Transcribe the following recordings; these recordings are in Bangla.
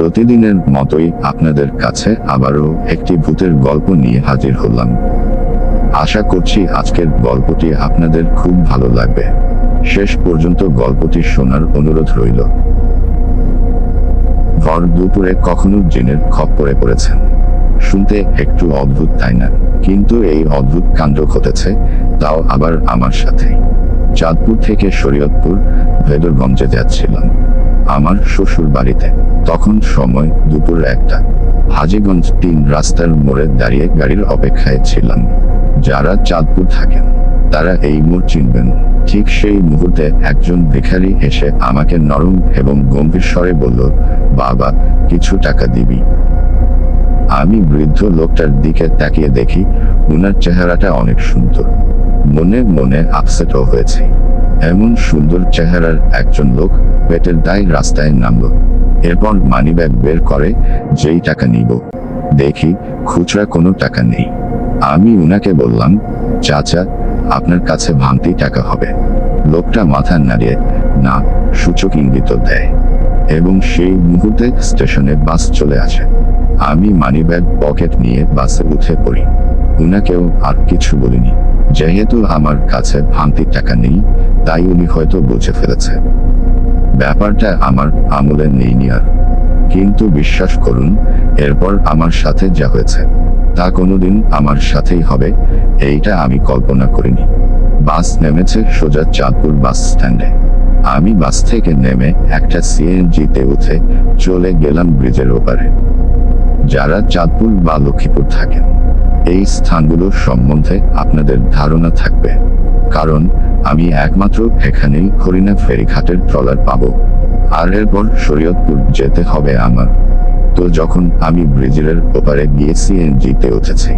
প্রতিদিনের মতোই আপনাদের কাছে আবারও একটি ভূতের গল্প নিয়ে হাজির হলাম। আশা করছি আজকের গল্পটি আপনাদের খুব ভালো লাগবে। শেষ পর্যন্ত গল্পটি শোনার অনুরোধ রইল। ভর দুপুরে কখনো জিনের খপ্পরে পড়েছেন শুনতে একটু অদ্ভুত, তাই না? কিন্তু এই অদ্ভুত কাণ্ড ঘটেছে, তাও আবার আমার সাথে। চাঁদপুর থেকে শরীয়তপুর ভেদরগঞ্জে যাচ্ছিলাম। আমার শ্বশুর বাড়িতে তখন সময় দুপুর একটা। হাজিগঞ্জ তিন রাস্তার মোড়ে দাঁড়িয়ে গাড়ির অপেক্ষায় ছিলাম। যারা চাঁদপুর থাকেন, তারা এই মোড় চিনবেন। ঠিক সেই মুহূর্তে একজন ভিখারি এসে আমাকে নরম এবং গম্ভীর স্বরে বলল, বাবা, কিছু টাকা দিবি? আমি বৃদ্ধ লোকটার দিকে তাকিয়ে দেখি, উনার চেহারাটা অনেক সুন্দর। মনে মনে আপসেটও হয়েছে। এমন সুন্দর চেহারার একজন লোক পেটের দায় রাস্তায় নামলো। এরপর মানিব্যাগ বের করে, যেই টাকা নিব। দেখি, খুচরা কোনো টাকা নেই। আমি উনাকে বললাম, চাচা, আপনার কাছে ভাঙতি টাকা হবে। লোকটা মাথা নাড়িয়ে, না, সূচক ইঙ্গিত দেয়। এবং সেই মুহূর্তে স্টেশনে বাস চলে আসে। আমি মানিব্যাগ পকেট নিয়ে বাসে উঠে পড়ি। উনাকেও আর কিছু বলিনি। যেহেতু আমার কাছে ভাঙতি টাকা নেই, তাই উনি হয়তো বুঝে ফেলেছে। ব্যাপারটা আমার আমলে নেইনি আর কিন্তু বিশ্বাস করুন, এরপর আমার সাথে যা হয়েছে, তা কোনোদিন আমার সাথেই হবে, এইটা আমি কল্পনা করিনি। বাস নেমেছে সোজা চাঁদপুর বাস স্ট্যান্ডে। আমি বাস থেকে নেমে একটা সিএনজিতে উঠে চলে গেলাম ব্রিজের ওপারে। যারা চাঁদপুর বা লক্ষ্মীপুর থাকেন, এই স্থানগুলো সম্বন্ধে আপনাদের ধারণা থাকবে। কারণ আমি একমাত্র এখানেই হরিণা ফেরিঘাটের ট্রলার পাবো। আর এরপর শরীয়তপুর যেতে হবে আমার। তো যখন আমি ব্রিজের ওপারে গিয়ে সিএনজিতে উঠেছি,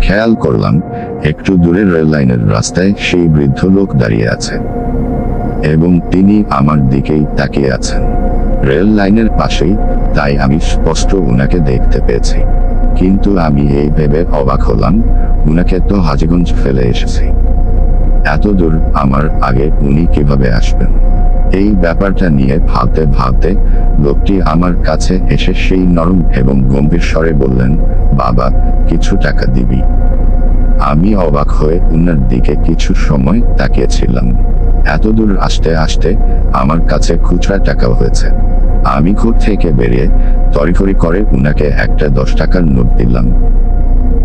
খেয়াল করলাম, একটু দূরে রেল লাইনের রাস্তায় সেই বৃদ্ধ লোক দাঁড়িয়ে আছে। এবং তিনি আমার দিকেই তাকিয়ে আছেন। রেল লাইনের পাশেই, তাই আমি স্পষ্ট উনাকে দেখতে পেয়েছি। কিন্তু আমি এই ভেবে অবাক হলাম, উনাকে তো হাজিগঞ্জ ফেলে এসেছি। এত দূর আমার আগে উনি কীভাবে আসবেন? এই ব্যাপারটা নিয়ে ভাবতে ভাবতে লোকটি আমার কাছে এসে সেই নরম এবং গম্ভীর স্বরে বললেন, বাবা, কিছু টাকা দিবি? আমি অবাক হয়ে উনার দিকে কিছু সময় তাকিয়েছিলাম। এতদূর আসতে আসতে আমার কাছে খুচরা টাকা হয়েছে। আমি ঘর থেকে বেরিয়ে তড়িঘড়ি করে উনাকে একটা দশ টাকার নোট দিলাম।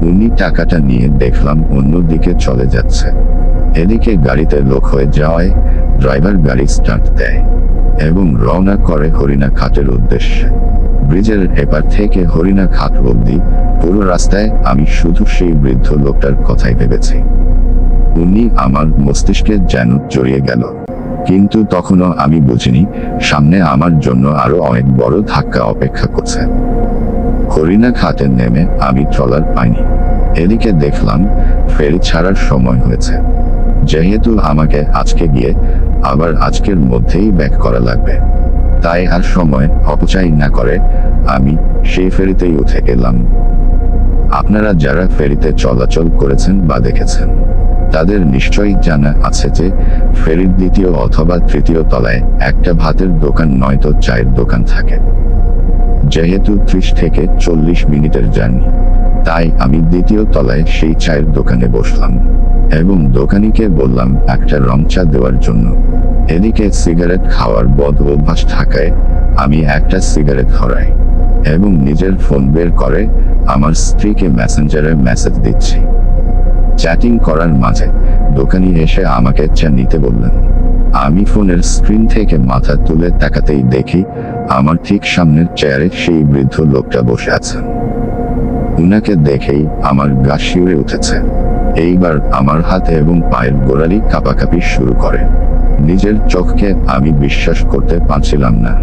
উনি টাকাটা নিয়ে দেখলাম অন্য দিকে চলে যাচ্ছে। এদিকে গাড়িতে লোক হয়ে যাওয়ায় ড্রাইভার গাড়ি স্টার্ট দেয় এবং রওনা করে হরিণা খাটের উদ্দেশ্যে। ব্রিজের এপার থেকে হরিণা ঘাট অবধি পুরো রাস্তায় আমি শুধু সেই বৃদ্ধ লোকটার কথাই ভেবেছি। উনি আমার মস্তিষ্কে যেন জড়িয়ে গেল। কিন্তু তখনও আমি বুঝিনি, সামনে আমার জন্য আরও অনেক বড় ধাক্কা অপেক্ষা করছে। হরিণা ঘাটে নেমে আমি ট্রলার পাইনি। এদিকে দেখলাম ফেরি ছাড়ার সময় হয়েছে। যেহেতু আমাকে আজকে গিয়ে আবার আজকের মধ্যেই ব্যাক করা লাগবে। তাই আর সময় অপচয় না করে আমি সেই ফেরিতেই উঠে গেলাম। আপনারা যারা ফেরিতে চলাচল করেছেন বা দেখেছেন, তাদের নিশ্চয়ই জানা আছে যে ফেরির দ্বিতীয় অথবা তৃতীয় তলায় একটা ভাতের দোকান নয়তো চায়ের দোকান থাকে। যেহেতু ত্রিশ থেকে চল্লিশ মিনিটের জার্নি, তাই আমি দ্বিতীয় তলায় সেই চায়ের দোকানে বসলাম। এবং দোকানিকে বললাম, একটা রং চা দেওয়ার জন্য। এদিকে সিগারেট খাওয়ার বদ অভ্যাস থাকায় আমি একটা সিগারেট ধরাই। এবং নিজের ফোন বের করে আমার স্ত্রীকে মেসেঞ্জারে মেসেজ দিচ্ছি। চ্যাটিং করার মাঝে দোকানি এসে আমাকে চা নিতে বললেন। আমি ফোনের স্ক্রিন থেকে মাথা তুলে তাকাতেই দেখি, আমার ঠিক সামনের চেয়ারে সেই বৃদ্ধ লোকটা বসে আছেন। উনাকে দেখেই আমার গা শিউরে উঠেছে। এইবার আমার হাতে এবং পায়ের গোড়ালি কাঁপাকাঁপি শুরু করে। নিজের চোখকে আমি বিশ্বাস করতে পারছিলাম না।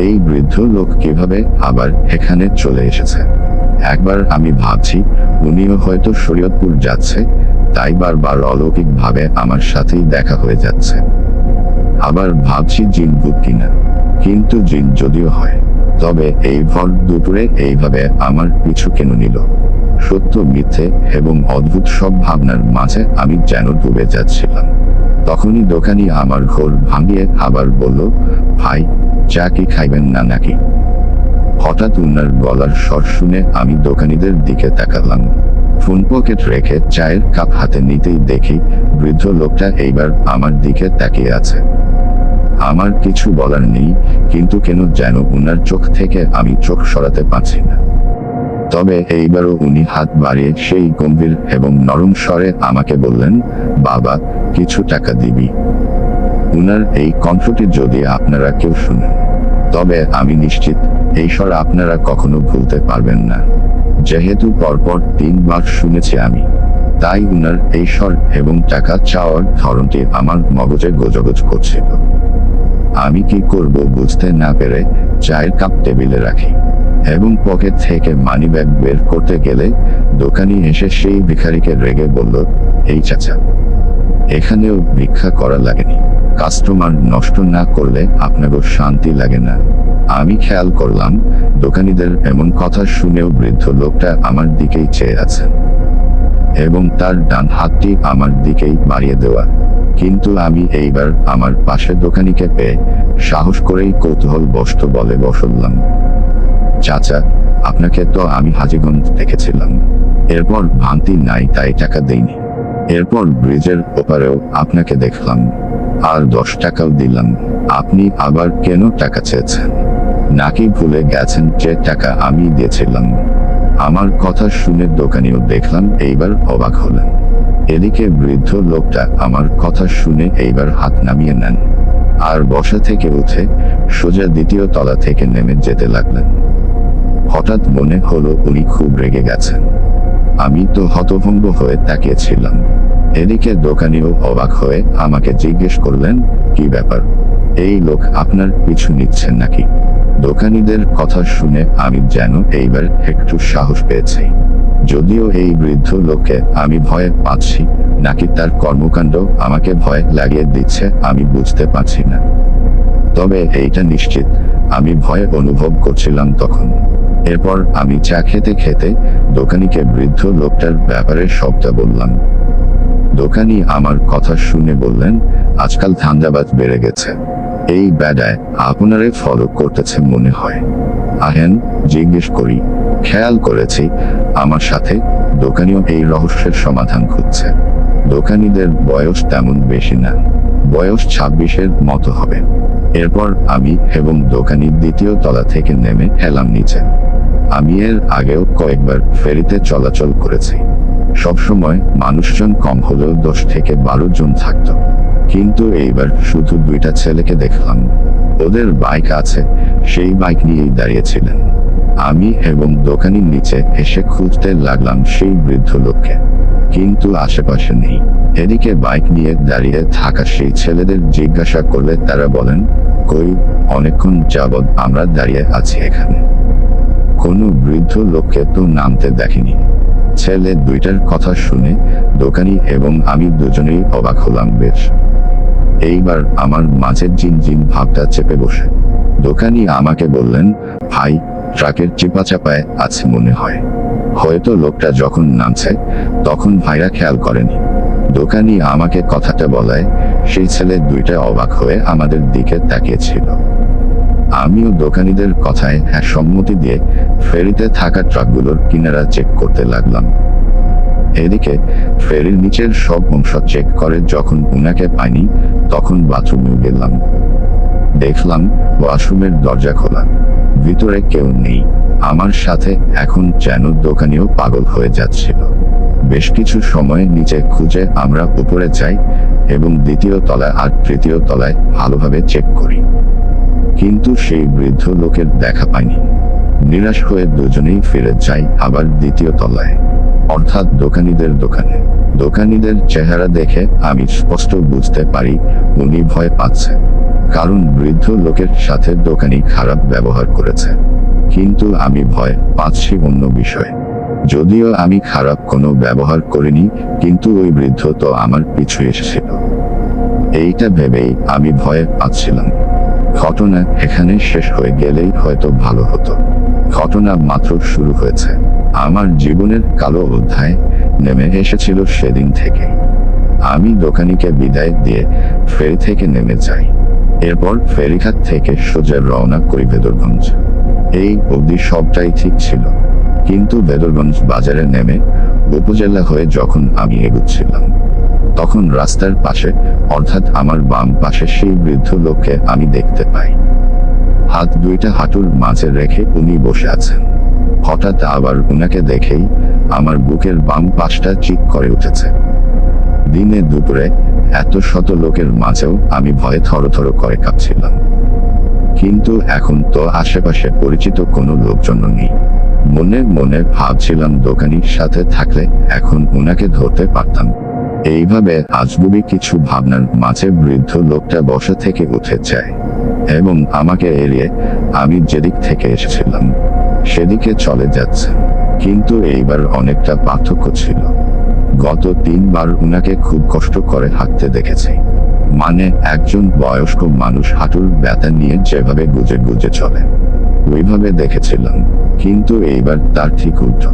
এই বৃদ্ধ লোক কীভাবে আবার এখানে চলে এসেছে? একবার আমি ভাবছি, উনিও হয়তো শরীয়তপুর যাচ্ছে, তাই বারবার অলৌকিক ভাবে আমার সাথেই দেখা হয়ে যাচ্ছে। আবার ভাবছি জিন ভূত কিনা। কিন্তু জিন যদিও হয়, তবে এই ভর দুপুরে এইভাবে আমার পিছু কেন নিল? সত্য মিথ্যে এবং অদ্ভুত সব ভাবনার মাঝে আমি যেন ডুবে যাচ্ছিলাম। তখনই দোকানি আমার ঘোর ভাঙিয়ে আবার বলল, ভাই, চা কি খাইবেন না নাকি? হঠাৎ উনার গলার স্বর শুনে আমি দোকানিদের দিকে তাকালাম। ফোন পকেট রেখে চায়ের কাপ হাতে নিতেই দেখি বৃদ্ধ লোকটা এইবার আমার দিকে তাকিয়ে আছে। আমার কিছু বলার নেই, কিন্তু কেন যেন উনার চোখ থেকে আমি চোখ সরাতে পারছি না। তবে এইবারও উনি হাত বাড়িয়ে সেই গম্ভীর এবং নরম স্বরে আমাকে বললেন, বাবা, কিছু টাকা দিবি। উনার এই কণ্ঠটি যদি আপনারা কেউ শুনেন, তবে আমি নিশ্চিত এই স্বর আপনারা কখনো ভুলতে পারবেন না। যেহেতু পরপর তিনবার শুনেছি আমি, তাই উনার এই স্বর এবং টাকা চাওয়ার ধরনটি আমার মগজে গোজগোজ করছিল। আমি কি করব বুঝতে না পেরে চায়ের কাপ টেবিলে রাখি। এবং পকেট থেকে মানি ব্যাগ বের করতে গেলে দোকানি এসে সেই ভিখারিকে রেগে বলল, এই চাচা, এখানেও ভিক্ষা করা লাগেনি। কাস্টমার নষ্ট না করলে আপনাকেও শান্তি লাগে না। আমি খেয়াল করলাম দোকানিদের এমন কথা শুনেও বৃদ্ধ লোকটা আমার দিকেই চেয়ে আছে এবং তার ডান হাতটি আমার দিকেই বাড়িয়ে দেওয়া। কিন্তু আমি এইবার আমার পাশের দোকানিকে পেয়ে সাহস করেই কৌতূহল বসত বলে বসলাম। চাচা, আপনাকে তো আমি হাজিগঞ্জ দেখেছিলাম। এরপর ভান্তি নাই, তাই টাকা দেইনি। এরপর ব্রিজের ওপারেও আপনাকে দেখলাম। আর দশ টাকাও দিলাম। আপনি আবার কেন টাকা চেয়েছেন? নাকি ভুলে গেছেন যে টাকা আমি দিয়েছিলাম? আমার কথা শুনে দোকানিও দেখলাম, এইবার অবাক হলেন। এদিকে বৃদ্ধ লোকটা আমার কথা শুনে এইবার হাত নামিয়ে নেন। আর বসা থেকে উঠে সোজা দ্বিতীয় তলা থেকে নেমে যেতে লাগলেন। হঠাৎ মনে হলো উনি খুব রেগে গেছেন। আমি তো হতভম্ব হয়ে তাকিয়েছিলাম। এদিকে দোকানিও অবাক হয়ে আমাকে জিজ্ঞেস করলেন, কি ব্যাপার? এই লোক আপনার পিছু নিচ্ছেন নাকি? দোকানিদের কথা শুনে আমি যেন এইবার একটু সাহস পেয়েছি। যদিও এই বৃদ্ধ লোককে আমি ভয়ে পাচ্ছি, নাকি তার কর্মকাণ্ড আমাকে ভয় লাগিয়ে দিচ্ছে, আমি বুঝতে পারছি না। তবে এইটা নিশ্চিত, আমি ভয় অনুভব করছিলাম তখন। এরপর আমি চা খেতে খেতে দোকানিকে বৃদ্ধ লোকটার ব্যাপারে সবটা বললাম। দোকানি আমার কথা শুনে বললেন, আজকাল ধান্দাবাজ বেড়ে গেছে। এই ব্যাডায় আপনারে ফলো করতেছে মনে হয়। আহেন, জিজ্ঞেস করি, খেয়াল করেছি, আমার সাথে দোকানিও এই রহস্যের সমাধান খুঁজছে। দোকানিদের বয়স তেমন বেশি না, বয়স ছাব্বিশের মতো হবে। এরপর আমি এবং দোকানি দ্বিতীয় তলা থেকে নেমে এলাম নিচে। আমি এর আগেও কয়েকবার ফেরিতে চলাচল করেছি। সবসময় মানুষজন কম হলেও দশ থেকে বারো জন থাকতো। কিন্তু এইবার শুধু দুইটা ছেলেকে দেখলাম। ওদের বাইক আছে, সেই বাইক নিয়েই দাঁড়িয়েছিলেন। আমি এবং দোকানির নিচে এসে খুঁজতে লাগলাম সেই বৃদ্ধ লোককে। কিন্তু আশেপাশে নেই। এদিকে বাইক নিয়ে দাঁড়িয়ে থাকা সেই ছেলেদের জিজ্ঞাসা করলে তারা বলেন, কই, অনেকক্ষণ যাবৎ আমরা দাঁড়িয়ে আছি এখানে। কোনো বৃদ্ধ লোককে তো নামতে দেখিনি। ছেলে দুইটার কথা শুনে দোকানি এবং আমি দুজনেই অবাক হলাম, বেশ। এইবার আমার মাঝে জিন জিন ভাবটা চেপে বসে। দোকানি আমাকে বললেন, ভাই, ট্রাকের চিপা চাপায় আছে মনে হয়। হয়তো লোকটা যখন নামছে, তখন ভাইরা খেয়াল করেনি। দোকানি আমাকে কথাটা বলায়, সেই ছেলে দুইটা অবাক হয়ে আমাদের দিকে তাকিয়েছিল। আমিও দোকানিদের কথায় হ্যাঁ সম্মতি দিয়ে ফেরিতে থাকা ট্রাকগুলোর কিনারা চেক করতে লাগলাম। এদিকে, ফেরির নিচের সব অংশ চেক করে যখন উনাকে পাইনি, তখন বাথরুমে গেলাম। দেখলাম ওয়াশরুমের দরজা খোলা। ভিতরে কেউ নেই। আমার সাথে এখন যেন দোকানিও পাগল হয়ে যাচ্ছিল। বেশ কিছু সময় নিচে খুঁজে আমরা উপরে যাই এবং দ্বিতীয় তলায় আর তৃতীয় তলায় ভালোভাবে চেক করি। কিন্তু সেই বৃদ্ধ লোকের দেখা পাইনি। নিরাশ হয়ে দুজনেই ফিরে যাই আবার দ্বিতীয় তলায়। অর্থাৎ দোকানিদের দোকানে। দোকানিদের চেহারা দেখে আমি স্পষ্ট বুঝতে পারি উনি ভয় পাচ্ছে। কারণ বৃদ্ধ লোকের সাথে দোকানি খারাপ ব্যবহার করেছে। কিন্তু আমি ভয় পাচ্ছি অন্য বিষয়ে। যদিও আমি খারাপ কোনো ব্যবহার করিনি, কিন্তু ওই বৃদ্ধ তো আমার পিছু এসেছিল। এইটা ভেবেই আমি ভয়ে পাচ্ছিলাম। ঘটনা এখানে শেষ হয়ে গেলেই হয়তো ভালো হতো। ঘটনা মাত্র শুরু হয়েছে। আমার জীবনের কালো অধ্যায় নেমে এসেছিল সেদিন থেকে। আমি দোকানিকে বিদায় দিয়ে ফেরি থেকে নেমে যাই। এরপর ফেরিঘাট থেকে সোজা রওনা করি ভেদরগঞ্জ এই অবধি সবটাই ঠিক ছিল। কিন্তু বেদরগঞ্জ বাজারে নেমে উপজেলা হয়ে যখন আমি এগুচ্ছিলাম, তখন রাস্তার পাশে অর্থাৎ আমার বাম পাশে সেই বৃদ্ধ লোককে আমি দেখতে পাই। হাত দুইটা হাঁটুর মাঝে রেখে উনি বসে আছেন। হঠাৎ আবার উনাকে দেখেই আমার বুকের বাম পাশটা চিক করে উঠেছে। দিনে দুপুরে এত শত লোকের মাঝেও আমি ভয়ে থরথর করে কাঁপছিলাম। কিন্তু এখন তো আশেপাশে পরিচিত কোনো লোকজন নেই। মনে মনে ভাবছিলাম দোকানির সাথে থাকলে এখন উনাকে ধরতে পারতাম। এইভাবে আজগুবি কিছু ভাবনার মাঝে বৃদ্ধ লোকটা বসা থেকে উঠে যায়। এবং আমাকে এড়িয়ে আমি যেদিক থেকে এসেছিলাম, সেদিকে চলে যাচ্ছে। কিন্তু এইবার অনেকটা পার্থক্য ছিল। গত তিনবার উনাকে খুব কষ্ট করে হাঁটতে দেখেছি। মানে একজন বয়স্ক মানুষ হাঁটুর ব্যথা নিয়ে যেভাবে গুজে গুজে চলে, ওইভাবে দেখেছিলাম। কিন্তু এইবার তার ঠিক উল্টো।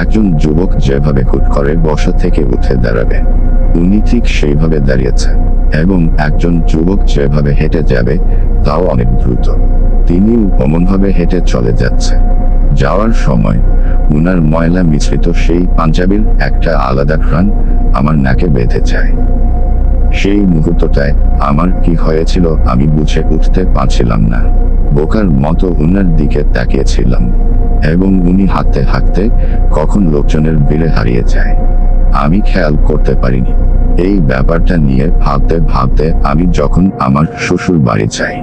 একজন যুবক যেভাবে হুট করে বসা থেকে উঠে দাঁড়াবে, উনি ঠিক সেইভাবে দাঁড়িয়েছে এবং একজন যুবক যেভাবে হেঁটে যাবে, তাও অনেক দ্রুত। তিনিও অমনভাবে হেঁটে চলে যাচ্ছে। যাওয়ার সময় উনার ময়লা মিশ্রিত সেই পাঞ্জাবির একটা আলাদা ঘ্রাণ আমার নাকে বেঁধে যায়। সেই মুহূর্তটায় আমার কি হয়েছিল আমি বুঝে উঠতে পারছিলাম না। বোকার মতো উনার দিকে তাকিয়েছিলাম এবং উনি হাঁটতে হাঁটতে কখন লোকজনের ভিড়ে হারিয়ে যায়। আমি খেয়াল করতে পারিনি। এই ব্যাপারটা নিয়ে ভাবতে ভাবতে আমি যখন আমার শ্বশুর বাড়ি যাই,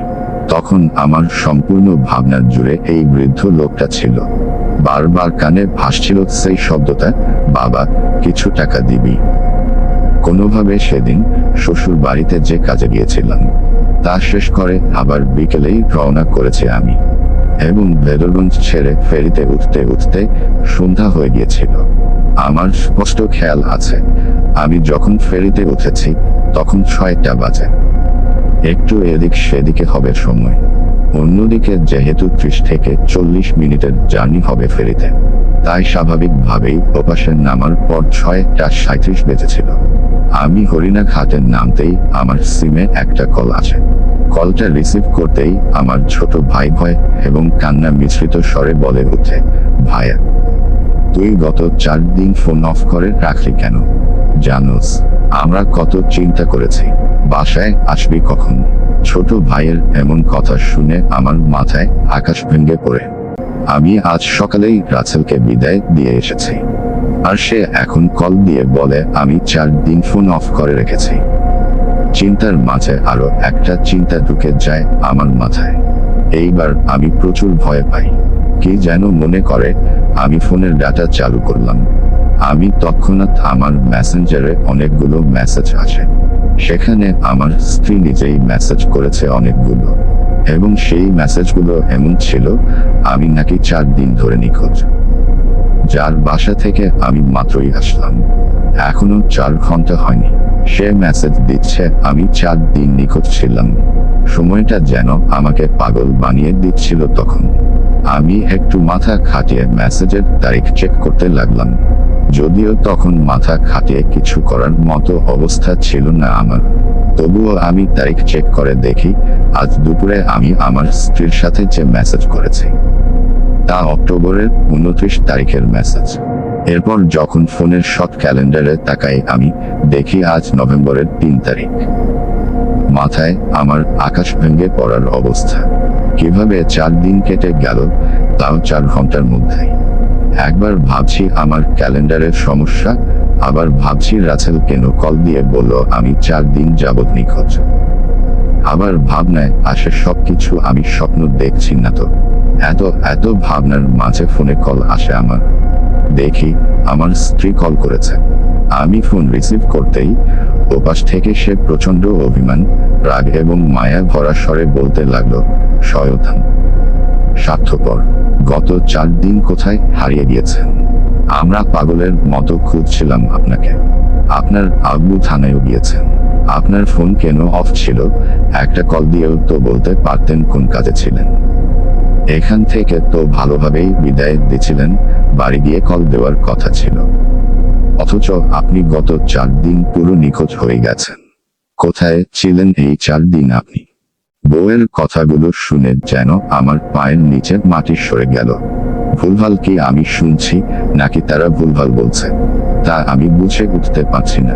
তখন আমার সম্পূর্ণ ভাবনার জুড়ে এই বৃদ্ধ লোকটা ছিল। বারবার কানে ভাসছিল সেই শব্দটা, বাবা, কিছু টাকা দিবি। কোনোভাবে সেদিন শ্বশুর বাড়িতে যে কাজে গিয়েছিলাম তা শেষ করে আবার বিকেলেই রওনা করেছি আমি। এবং ভেদরগঞ্জ ছেড়ে ফেরিতে উঠতে উঠতে সন্ধ্যা হয়ে গিয়েছিল। আমার স্পষ্ট খেয়াল আছে, আমি যখন ফেরিতে উঠেছি, তখন ছয়টা বাজে। একটু এদিক সেদিকে হবে সময়। অন্যদিকে যেহেতু ত্রিশ থেকে চল্লিশ মিনিটের জার্নি হবে ফেরিতে, তাই স্বাভাবিকভাবেই ওপাশে নামার পর ছয়টা সাঁত্রিশ বেজেছিল। আমি হরিণা ঘাটে নামতেই আমার সিমে একটা কল আছে। কলটা রিসিভ করতেই আমার ছোট ভাই ভয় এবং কান্না মিশ্রিত স্বরে বলে উঠে ভাইয়া তুই গত চার দিন ফোন অফ করে রাখলি কেন? জানোস, আমরা কত চিন্তা করেছি, বাসায় আসবি কখন? ছোট ভাইয়ের এমন কথা শুনে আমার মাথায় আকাশ ভেঙে পড়ে। আমি আজ সকালেই রাসেলকে বিদায় দিয়ে এসেছি। আর সে এখন কল দিয়ে বলে, আমি চার দিন ফোন অফ করে রেখেছি। চিন্তার মাঝে আরও একটা চিন্তা ঢুকে যায় আমার মাথায়। এইবার আমি প্রচুর ভয় পাই। কে যেন মনে করে, আমি ফোনের ডাটা চালু করলাম। আমি তৎক্ষণাৎ আমার মেসেঞ্জারে অনেকগুলো মেসেজ আছে সেখানে আমার স্ত্রী নিজেই মেসেজ করেছে অনেকগুলো। এবং সেই মেসেজগুলো এমন ছিল, আমি নাকি চার দিন ধরে নিখোঁজ। যার বাসা থেকে আমি মাত্রই আসলাম। এখনও চার ঘণ্টা হয়নি। সে মেসেজ দিচ্ছে, আমি চার দিন নিখোঁজ ছিলাম। সময়টা যেন আমাকে পাগল বানিয়ে দিচ্ছিল তখন। আমি একটু মাথা খাটিয়ে মেসেজের তারিখ চেক করতে লাগলাম। যদিও তখন মাথা খাটিয়ে কিছু করার মতো অবস্থা ছিল না আমার। তবুও আমি তারিখ চেক করে দেখি, আজ দুপুরে আমি আমার স্ত্রীর সাথে যে মেসেজ করেছি। তা অক্টোবরের উনত্রিশ তারিখের মেসেজ এরপর যখন ফোনের শর্ট ক্যালেন্ডারে তাকাই আমি, দেখি আজ নভেম্বরের তিন তারিখ। মাথায় আমার আকাশ ভেঙে পড়ার অবস্থা। কীভাবে চার দিন কেটে গেল, তাও চার ঘণ্টার মধ্যেই। একবার ভাবছি আমার ক্যালেন্ডারের সমস্যা, আবার ভাবছি রাছেল কেন কল দিয়ে বলল, আমি চার দিন যাবৎ নিখোঁজ। আবার ভাবনায় আসে সবকিছু, আমি স্বপ্ন দেখছি না তো। এত এত ভাবনার মাঝে ফোনে কল আসে আমার। দেখি, আমার স্ত্রী কল করেছে। আমি ফোন রিসিভ করতেই ওপাশ থেকে সে প্রচণ্ড অভিমান, রাগ এবং মায়া ভরা স্বরে বলতে লাগল শয়তান স্বার্থপর, গত চার দিন কোথায় হারিয়ে গিয়েছেন? আমরা পাগলের মতো খুঁজছিলাম আপনাকে। আপনার আব্বু থানায়ও গিয়েছেন। আপনার ফোন কেন অফ ছিল? একটা কল দিয়েও তো বলতে পারতেন কোন কাজে ছিলেন। এখান থেকে তো ভালোভাবেই বিদায় দিছিলেন বাড়ি গিয়ে কল দেওয়ার কথা ছিল। অথচ আপনি গত চার দিন পুরো নিখোঁজ হয়ে গেছেন। কোথায় ছিলেন এই চার দিন আপনি? বউয়ের কথাগুলো শুনে যেন আমার পায়ের নিচে মাটি সরে গেল। ভুলভাল কি আমি শুনছি, নাকি তারা ভুলভাল বলছে? তা আমি বুঝে উঠতে পারছি না।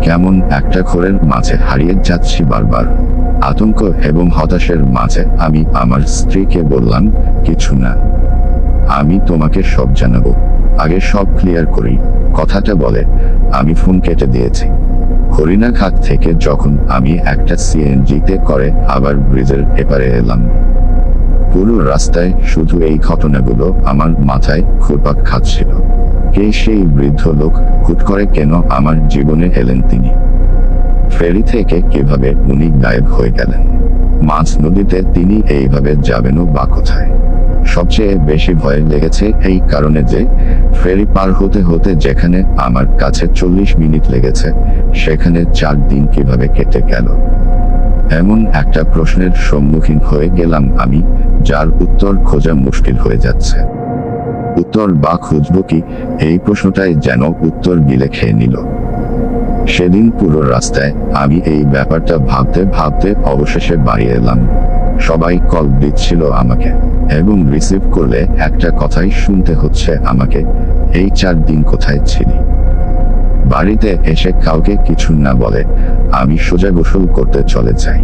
কেমন একটা ঘোরের মাঝে হারিয়ে যাচ্ছি বারবার। আতঙ্ক এবং হতাশের মাঝে আমি আমার স্ত্রীকে বললাম, কিছু না। আমি তোমাকে সব জানাব। আগে সব ক্লিয়ার করি। কথাটা বলে, আমি ফোন কেটে দিয়েছি। হরিণাঘাট থেকে যখন আমি একটা সিএনজিতে করে, আবার ব্রিজের এপারে এলাম। পুরো রাস্তায় শুধু এই ঘটনাগুলো আমার মাথায় ঘুরপাক খাচ্ছিল। কে সেই বৃদ্ধ লোক হুট করে কেন আমার জীবনে এলেন তিনি? ফেরি থেকে কীভাবে উনি গায়েব হয়ে গেলেন? মাঝ নদীতে তিনি এইভাবে যাবেনও বা কোথায়? সবচেয়ে বেশি ভয় লেগেছে এই কারণে যে, ফেরি পার হতে হতে যেখানে আমার কাছে চল্লিশ মিনিট লেগেছে, সেখানে চার দিন কীভাবে কেটে গেল? এমন একটা প্রশ্নের সম্মুখীন হয়ে গেলাম আমি, যার উত্তর খোঁজা মুশকিল হয়ে যাচ্ছে। উত্তর বা খুঁজব কি? এই প্রশ্নটাই যেন উত্তর গিলে খেয়ে নিল। সেদিন পুরো রাস্তায় আমি এই ব্যাপারটা ভাবতে ভাবতে অবশেষে বাড়ি এলাম। সবাই কল দিচ্ছিল আমাকে এবং রিসিভ করলে একটা কথাই শুনতে হচ্ছে আমাকে, এই চার দিন কোথায় ছিলি? বাড়িতে এসে কাউকে কিছু না বলে আমি সোজা গোসল করতে চলে যাই।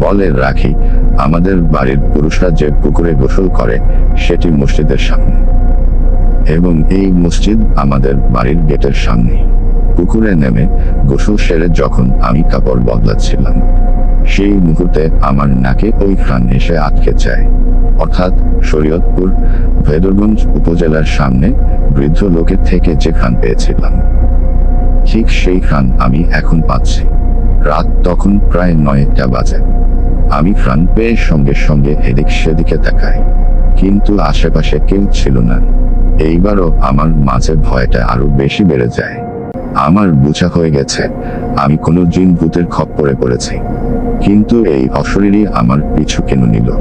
বলে রাখি, আমাদের বাড়ির পুরুষরা যে পুকুরে গোসল করে, সেটি মসজিদের সামনে এবং এই মসজিদ আমাদের বাড়ির গেটের সামনে পুকুরে নেমে গোসল সেরে যখন আমি কাপড় বদলাচ্ছিলাম, সেই মুহূর্তে আমার নাকে ওই খান এসে আটকে যায়। অর্থাৎ শরীয়তপুর ভেদরগঞ্জ উপজেলার সামনে বৃদ্ধ লোকের থেকে যে খান পেয়েছিলাম, ঠিক সেই খান আমি এখন পাচ্ছি। রাত তখন প্রায় নয়টা বাজে। আমি ফ্রান পেয়ে সঙ্গে সঙ্গে এদিক সেদিকে তাকাই, কিন্তু আশেপাশে কেউ ছিল না। এইবারও আমার মাঝে ভয়টা আরও বেশি বেড়ে যায়। আমার বুঝা হয়ে গেছে, আমি কোনো জিন ভূতের খপ্পরে পড়েছি। কিন্তু এই অশরীরই আমার পিছু কেন নিল।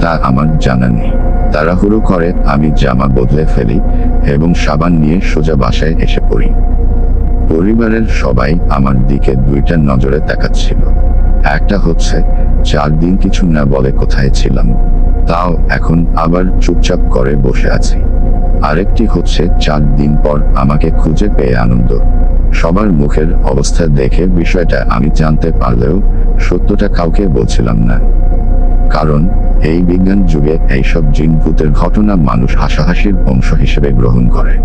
তা আমার জানা নেই। তাড়াহুড়ো করে আমি জামা বদলে ফেলি এবং সাবান নিয়ে সোজা বাসায় এসে পড়ি। পরিবারের সবাই আমার দিকে দুইটা নজরে তাকাচ্ছিল। একটা হচ্ছে, চার দিন কিছু না বলে কোথায় ছিলাম। তাও এখন আবার চুপচাপ করে বসে আছি। আরেকটি হচ্ছে চার দিন পর আমাকে খুঁজে পেয়ে আনন্দ। সবার মুখের অবস্থা দেখে বিষয়টা আমি জানতে পারলেও সত্যটা কাউকে বলছিলাম না। কারণ এই বিজ্ঞান যুগে এইসব জিন ভূতের ঘটনা মানুষ হাসাহাসির অংশ হিসেবে গ্রহণ করে।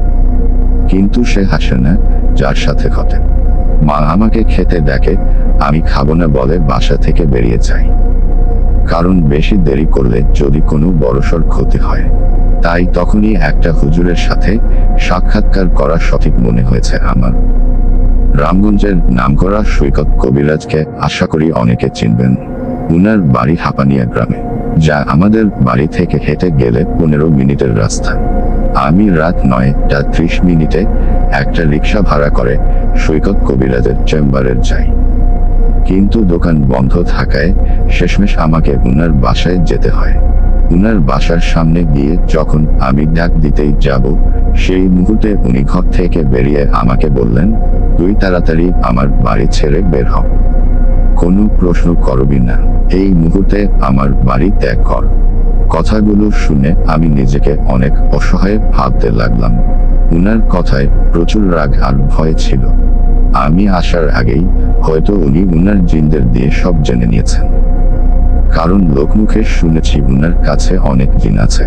কিন্তু সে হাসে না, যার সাথে ঘটে। মা আমাকে খেতে দেখে, আমি খাব না বলে বাসা থেকে বেরিয়ে যাই। কারণ বেশি দেরি করলে যদি কোনো বড়সড় ক্ষতি হয় তাই তখনই একটা হুজুরের সাথে সাক্ষাৎকার করা সঠিক মনে হয়েছে আমার। রামগঞ্জের নামকরা সৈকত কবিরাজকে আশা করি অনেকে চিনবেন। উনার বাড়ি হাপানিয়া গ্রামে, যা আমাদের বাড়ি থেকে হেঁটে গেলে পনেরো মিনিটের রাস্তা। আমি রাত নয়টা ত্রিশ মিনিটে একটা রিক্সা ভাড়া করে সৈকত কবিরাজের চেম্বারে যাই। কিন্তু দোকান বন্ধ থাকায় শেষমেশ আমাকে উনার বাসায় যেতে হয়। উনার বাসার সামনে গিয়ে যখন আমি ডাক দিতেই যাব, সেই মুহূর্তে উনি ঘর থেকে বেরিয়ে আমাকে বললেন, তুই তাড়াতাড়ি আমার বাড়ি ছেড়ে বের হ। কোনো প্রশ্ন করবি না। এই মুহূর্তে আমার বাড়ি ত্যাগ কর। কথাগুলো শুনে আমি নিজেকে অনেক অসহায় ভাবতে লাগলাম। উনার কথায় প্রচুর রাগ আর ভয় ছিল। আমি আসার আগেই হয়তো উনি উনার জিন্দের দিয়ে সব জেনে নিয়েছেন। কারণ লোকমুখে শুনেছি উনার কাছে অনেক দিন আছে।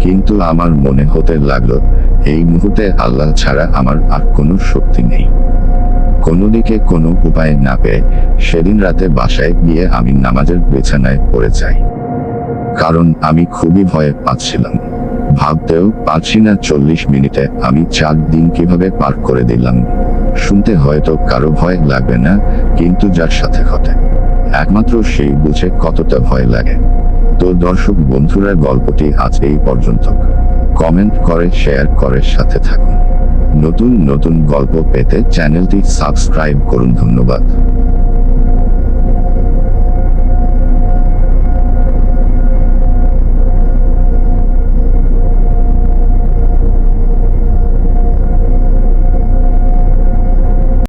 কিন্তু আমার মনে হতে লাগল, এই মুহূর্তে আল্লাহ ছাড়া আমার আর কোনো শক্তি নেই। কোনো দিকে কোনো উপায় না পেয়ে সেদিন রাতে বাসায় গিয়ে আমি নামাজের বিছানায় পড়ে যাই। কারণ আমি খুবই ভয়ে পাচ্ছিলাম ভাবতেও পারছি না চল্লিশ মিনিটে আমি চার দিন কীভাবে পার করে দিলাম। শুনতে হয়তো কারও ভয় লাগবে না, কিন্তু যার সাথে ঘটে। একমাত্র সেই বুঝে কতটা ভয় লাগে। তো দর্শক বন্ধুরা, গল্পটি আজ এই পর্যন্ত কমেন্ট করে, শেয়ার করে, সাথে থাকুন। নতুন নতুন গল্প পেতে চ্যানেলটি সাবস্ক্রাইব করুন। ধন্যবাদ।